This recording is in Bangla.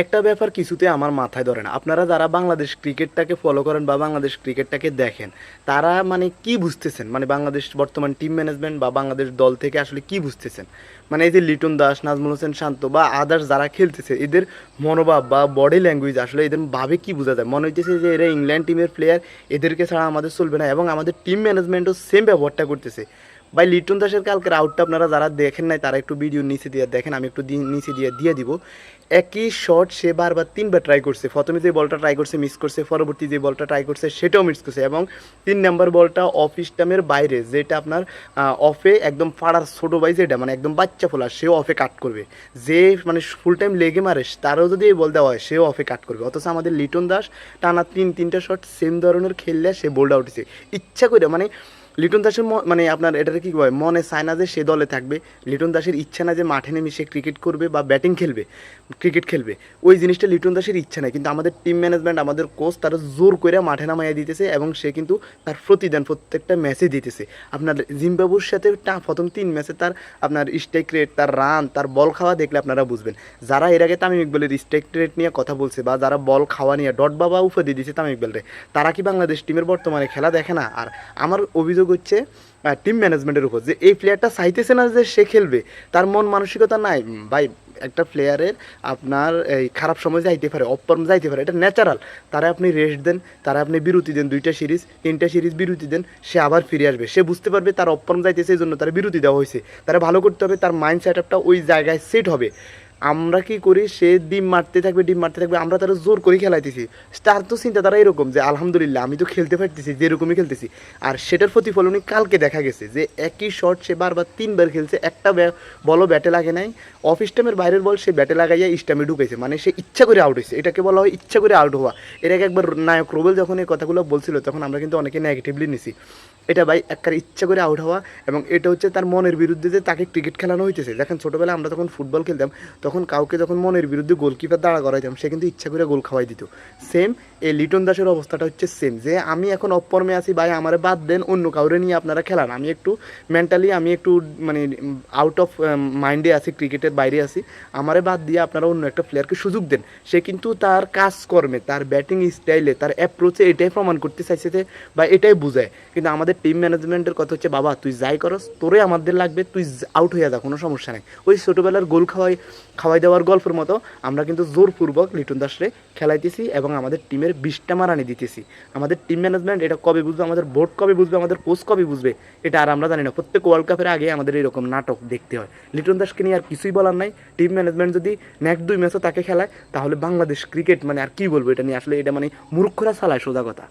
একটা ব্যাপার কিছুতে আমার মাথায় ধরে না। আপনারা যারা বাংলাদেশ ক্রিকেটটাকে ফলো করেন বা বাংলাদেশ ক্রিকেটটাকে দেখেন, তারা মানে কি বুঝতেছেন? মানে বাংলাদেশ বর্তমান টিম ম্যানেজমেন্ট বা বাংলাদেশ দল থেকে আসলে কি বুঝতেছেন? মানে এই যে লিটন দাস, নাজমুল হোসেন শান্ত বা আদার্স যারা খেলতেছে, এদের মনোভাব বা বডি ল্যাঙ্গুয়েজ আসলে এদের ভাবে কি বোঝা যায়? মনে হইতেছে যে এরা ইংল্যান্ড টিমের প্লেয়ার এদেরকে ছাড়া আমাদের চলবে না এবং আমাদের টিম ম্যানেজমেন্টও সেম ব্যবহারটা করতেছে। ভাই, লিটন দাসের কালকের আউটটা আপনারা যারা দেখেন নাই, তারা একটু ভিডিও নিচে দিয়ে দেখেন, আমি একটু নিচে দিয়ে দিয়ে দিব। একই শট সে বারবার তিনবার ট্রাই করছে। প্রথমে যে বলটা ট্রাই করছে মিস করছে, পরবর্তী যে বলটা ট্রাই করছে, সেটাও মিস করছে এবং তিন নাম্বার বলটা অফ স্টামের বাইরে, যেটা আপনার অফে একদম পাড়ার ছোটো ভাই যেটা মানে একদম বাচ্চা ফোলা সেও অফে কাট করবে। যে মানে ফুল টাইম লেগে মারে, তারও যদি এই বল দেওয়া হয়, সেও অফে কাট করবে। অথচ আমাদের লিটন দাস টানা তিন, তিনটা শট সেম ধরনের খেললে সে বোল্ড আউট ইচ্ছা করে মানে লিটন দাসের মানে আপনার এটাকে কি বলে মনে চায় না যে সে দলে থাকবে। লিটন দাসের ইচ্ছা না যে মাঠে নেমে সে ক্রিকেট করবে বা ব্যাটিং খেলবে ক্রিকেট খেলবে। ওই জিনিসটা লিটন দাসের ইচ্ছা নাই, কিন্তু আমাদের টিম ম্যানেজমেন্ট আমাদের কোচ তারা জোর করে মাঠে নামাইয়া দিতেছে এবং সে কিন্তু তার প্রতিদান প্রত্যেকটা ম্যাচে দিতেছে। আপনার জিম্বাবুর সাথে প্রথম তিন ম্যাচে তার আপনার স্ট্রাইক রেট তার রান তার বল খাওয়া দেখলে আপনারা বুঝবেন। যারা এর আগে তামিম ইকবালের স্ট্রাইক রেট নিয়ে কথা বলছে বা যারা বল খাওয়া নিয়ে, ডট বাবা উফে দিয়ে দিচ্ছে তামিম ইকবালরে, তারা কি বাংলাদেশ টিমের বর্তমানে খেলা দেখে না? আর আমার অভিযোগ হচ্ছে টিম ম্যানেজমেন্টের উপর যে এই প্লেয়ারটা চাইতেছে না যে সে খেলবে। তার মন মানসিকতা নাই। ভাই, একটা প্লেয়ারের আপনার এই খারাপ সময় যাইতে পারে অপরম যাইতে পারে, এটা ন্যাচারাল তারা আপনি রেস্ট দেন, তারা আপনি বিরতি দেন, দুইটা সিরিজ তিনটা সিরিজ বিরতি দেন, সে আবার ফিরে আসবে। সে বুঝতে পারবে তার অপরম যাইতেছে, এই জন্য তার বিরতি দেওয়া হয়েছে। তারা ভালো করতে হবে, তার মাইন্ড সেট আপটা ওই জায়গায় সেট হবে। আমরা কি করি? সে ডিম মারতে থাকবে, ডিম মারতে থাকবে, আমরা তারা জোর করে খেলাইতেছি। তার তো চিন্তা তারা এরকম যে, আলহামদুলিল্লাহ, আমি তো খেলতে পারতেছি, যেরকমই খেলতেছি। আর সেটার প্রতিফলনই কালকে দেখা গেছে যে, একই শট সে বারবার তিনবার খেলছে, একটা বলও ব্যাটে লাগে নাই। অফ স্টামের বাইরের বল সে ব্যাটে লাগাইয়া স্টামে ঢুকেছে মানে সে ইচ্ছা করে আউট হয়েছে এটাকে বলা হয় ইচ্ছা করে আউট হওয়া। এর আগে একবার নায়ক রোবেল যখন এই কথাগুলো বলছিল, তখন আমরা কিন্তু অনেকে নেগেটিভলি নিছি। এটা ভাই একবার ইচ্ছা করে আউট হওয়া এবং এটা হচ্ছে তার মনের বিরুদ্ধে যে তাকে ক্রিকেট খেলানো হইতেছে। দেখেন ছোটোবেলায় আমরা তখন ফুটবল খেলতাম, তখন কাউকে যখন মনের বিরুদ্ধে গোলকিপার দাঁড়া করাইতাম, সে কিন্তু ইচ্ছা করে গোল খাওয়াই দিত। সেম এই লিটন দাসের অবস্থাটা হচ্ছে সেম যে আমি এখন অপরমে আছি, ভাই আমারে বাদ দেন, অন্য কাউরে নিয়ে আপনারা খেলান। আমি একটু মেন্টালি আমি একটু মানে আউট অফ মাইন্ডে আছি ক্রিকেটের বাইরে আছি, আমারে বাদ দিয়ে আপনারা অন্য একটা প্লেয়ারকে সুযোগ দেন। সে কিন্তু তার কাজকর্মে, তার ব্যাটিং স্টাইলে তার অ্যাপ্রোচে এটাই প্রমাণ করতে চাইছে যে বা এটাই বোঝায়। কিন্তু আমাদের টিম ম্যানেজমেন্টের কথা হচ্ছে, বাবা, তুই যাই করস, তোরে আমাদের লাগবে, তুই আউট হয়ে যা, কোনো সমস্যা নেই। ওই ছোটোবেলার গোল খাওয়াই খাওয়াই দেওয়ার গল্পের মতো আমরা কিন্তু জোরপূর্বক লিটন দাসরে খেলাইতেছি এবং আমাদের টিমের বিশটা মারানি দিতেছি। আমাদের টিম ম্যানেজমেন্ট এটা কবে বুঝবে, আমাদের বোর্ড কবে বুঝবে, আমাদের কোচ কবে বুঝবে, এটা আর আমরা জানি না। প্রত্যেক ওয়ার্ল্ড কাপের আগে আমাদের এরকম নাটক দেখতে হয়। লিটন দাসকে নিয়ে আর কিছুই বলার নাই। টিম ম্যানেজমেন্ট যদি নেক্সট দুই ম্যাচও তাকে খেলায়, তাহলে বাংলাদেশ ক্রিকেট মানে আর কি বলব, এটা নিয়ে আসলে এটা মানে মূর্খরা চালায় সোজা কথা।